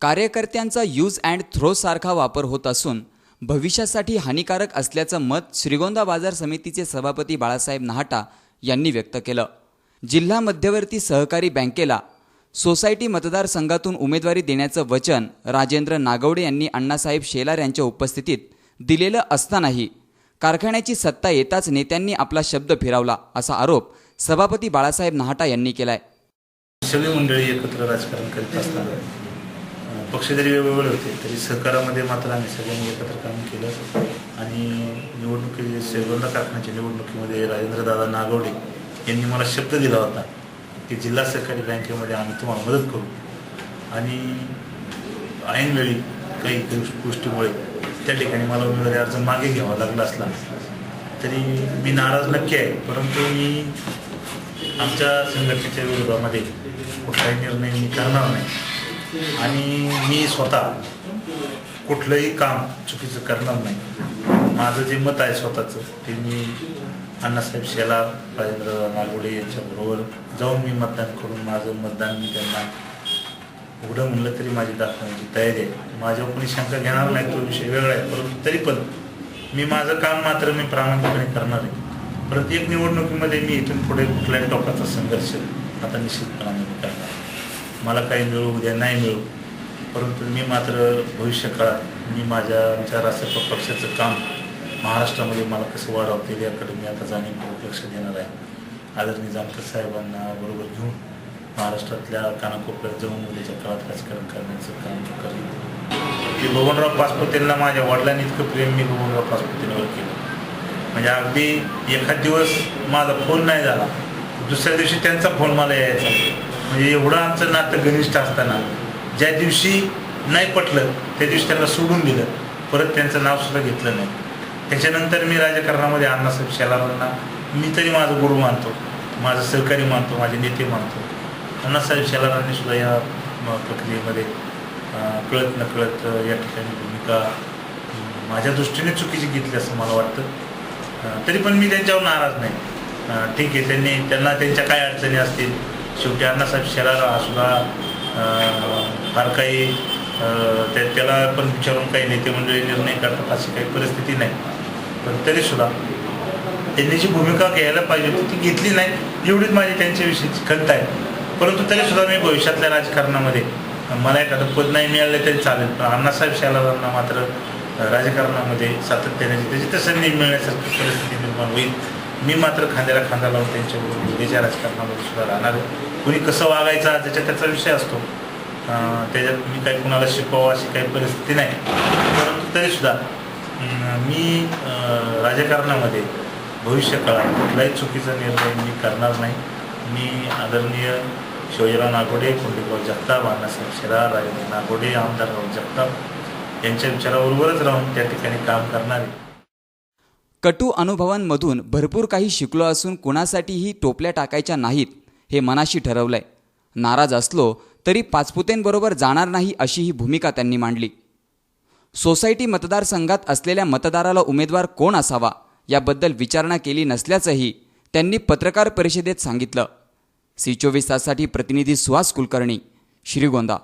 कार्यकर्त्यांचा use and throw सारखा वापर होत असून भविष्यासाठी हानिकारक असल्याचं मत श्रीगोंदा बाजार समितीचे सभापती बाळासाहेब नहाटा यांनी व्यक्त केलं. जिल्हा मध्यवर्ती सहकारी बँकेला सोसायटी मतदारसंघातून उमेदवारी देण्याचं वचन राजेंद्र नागवडे यांनी अण्णासाहेब शेलार यांच्या उपस्थितीत दिलेलं असतानाही कारखान्याची सत्ता येताच नेत्यांनी आपला शब्द फिरवला असा आरोप सभापती बाळासाहेब नहाटा यांनी केलाय. सगळी मंडळी एकत्र राजकारण करीत असताना पक्ष जरी वेगवेगळे होते. तरी सहकारामध्ये मात्र आम्ही सगळ्यांनी एकत्र काम केलं. आणि निवडणुकी श्रीगोंदा कारखान्याच्या निवडणुकीमध्ये राजेंद्रदादा नागवडे यांनी मला शब्द दिला होता की जिल्हा सहकारी बँकेमध्ये आम्ही तुम्हाला मदत करू. आणि ऐनवेळी काही गोष्टीमुळे त्या ठिकाणी मला उमेदवारी अर्ज मागे घ्यावा लागला असला तरी मी नाराज नक्की आहे. परंतु मी आमच्या संघटनेच्या विरोधामध्ये कुठलाही निर्णय मी करणार नाही. आणि मी स्वतः कुठलंही काम चुकीचं करणार नाही. माझं जे मत आहे स्वतःचं ते मी अण्णासाहेब शेलार राजेंद्र नागवडे यांच्याबरोबर जाऊन मी मतदान करून माझं मतदान मी त्यांना उघडं म्हणलं तरी माझी दाखवण्याची तयारी आहे. माझ्यावर कोणी शंका घेणार नाही तो विषय वेगळा आहे. परंतु तरी पण मी माझं काम मात्र मी प्रामाणिकपणे करणार आहे. प्रत्येक निवडणुकीमध्ये मी इथून पुढे कुठल्याही टोकाचा संघर्ष आता निश्चितपणाने मी करणार मला काही मिळू उद्या नाही मिळू. परंतु मी मात्र भविष्यकाळात मी माझ्या विचाराचं पक्षाचं काम महाराष्ट्रामध्ये मला कसं वाढवता येईल याकडे मी आता जाणीवपूर्वक लक्ष देणार आहे. आदरणीय जानकर साहेबांना बरोबर घेऊन महाराष्ट्रातल्या कानाकोपऱ्यात जाऊन उद्याच्या काळात राजकारण करण्याचं काम करेन. की बबनराव पाचपुतेंना माझ्या वडिलांनी इतकं प्रेम मी बबनराव पाचपुतेंवर केलं. म्हणजे अगदी एखाद दिवस माझा फोन नाही झाला दुसऱ्या दिवशी त्यांचा फोन मला यायचा. म्हणजे एवढं आमचं नातं घनिष्ठ असताना ज्या दिवशी नाही पटलं त्या दिवशी त्यांना सोडून दिलं. परत त्यांचं नाव सुद्धा घेतलं नाही. त्याच्यानंतर मी राजकारणामध्ये अण्णासाहेब शेलारांना मी तरी माझं गुरु मानतो. माझं सहकारी मानतो माझे नेते मानतो. अण्णासाहेब शेलारांनी सुद्धा या प्रक्रियेमध्ये कळत नकळत या ठिकाणी भूमिका माझ्या दृष्टीने चुकीची घेतली असं मला वाटतं. तरी पण मी त्यांच्यावर नाराज नाही. ठीक आहे त्यांनी त्यांना त्यांच्या काय अडचणी असतील शेवटी अण्णासाहेब शेलार सुद्धा फार काही त्या त्याला पण विचारून काही नेते मंडळी निर्णय करतात अशी काही परिस्थिती नाही. पण तरीसुद्धा त्यांनी जी भूमिका घ्यायला पाहिजे होती ती घेतली नाही एवढीच माझी त्यांच्याविषयीची खंत आहे. परंतु तरीसुद्धा मी भविष्यातल्या राजकारणामध्ये मला एखादं पद नाही मिळालं तरी चालेल पण अण्णासाहेब शेलारांना मात्र राजकारणामध्ये सातत्याने त्याची तसं संधी मिळण्यासारखी परिस्थिती निर्माण होईल. मी मात्र खांद्याला खांदा लावून त्यांच्याबरोबर उद्याच्या राजकारणामध्ये सुद्धा राहणार आहे. कुणी कसं वागायचा त्याच्या त्याचा विषय असतो. त्याच्यात मी काही कुणाला शिकवावं अशी काही परिस्थिती नाही. परंतु तरीसुद्धा मी राजकारणामध्ये भविष्य काळात कुठलाही चुकीचा निर्णय मी करणार नाही. मी आदरणीय शिवाजीराव नागोडे कुंडीभाऊ जगताप अण्णासाहेब शेलार राजेंद्र नागोडे आमदारराव जगताप यांच्या विचाराबरोबरच राहून त्या ठिकाणी काम करणार. कटू अनुभवांमधून भरपूर काही शिकलो असून कुणासाठीही टोपल्या टाकायच्या नाहीत. हे मनाशी ठरवलंय. नाराज असलो तरी पाचपुतेंबरोबर जाणार नाही अशी ही भूमिका त्यांनी मांडली. सोसायटी मतदारसंघात असलेल्या मतदाराला उमेदवार कोण असावा याबद्दल विचारणा केली नसल्याचंही त्यांनी पत्रकार परिषदेत सांगितलं. सी चोवीस ताससाठी प्रतिनिधी सुहास कुलकर्णी श्रीगोंदा.